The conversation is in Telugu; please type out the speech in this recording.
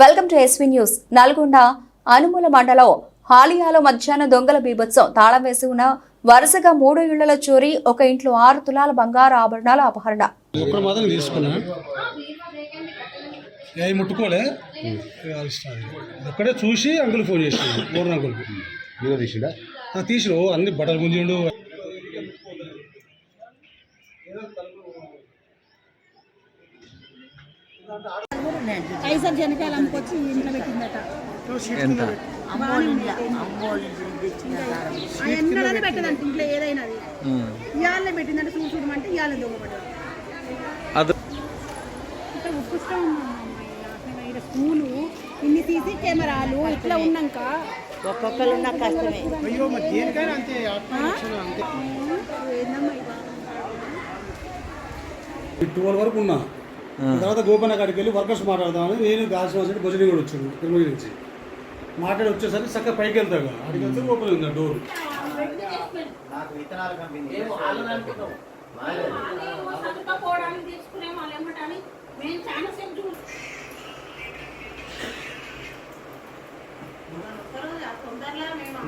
Welcome to SV news. Nalgonda Anumula మండలం హాలియాలో మధ్యాహ్నం దొంగల బీభత్సం. తాళం వేసి ఉన్న వరుసగా మూడు ఇళ్ళ చోరీ ఒక ఇంట్లో ఆరు తులాల బంగారు ఆభరణాల అపహరణ. అవి ముట్టుకోలే. ఒక్కడే చూసి అంకుల్ ఫోన్ చేసిండు. ఊరిన తీసిండా? అన్ని బట్టలు గుంజిండు. ఐసర్ జనకాయలు అమ్ముకొచ్చి ఇంట్లో పెట్టిందట. ఎన్నడనే పెట్టదంట ఇంట్లో ఏదైనా పెట్టిందంటే చూడమంటే ఇవాళ ఉన్నాం స్కూలు ఇన్ని తీసి కెమెరాలు ఇట్లా ఉన్నాక ఒక్కొక్కరు ఉన్న కష్టమే? ట్వెల్వ్ వరకు ఉన్నా. తర్వాత గోపన్న కాడికి వెళ్ళి వర్కర్స్ మాట్లాడదామని నేను వచ్చి భుజని కూడా వచ్చాడు తిరుమల నుంచి మాట్లాడి వచ్చేసరికి చక్కగా పైకి వెళ్తాడు అడిగి వెళ్తే ఓపెన్ ఉంది డోర్ తొందరలో మేము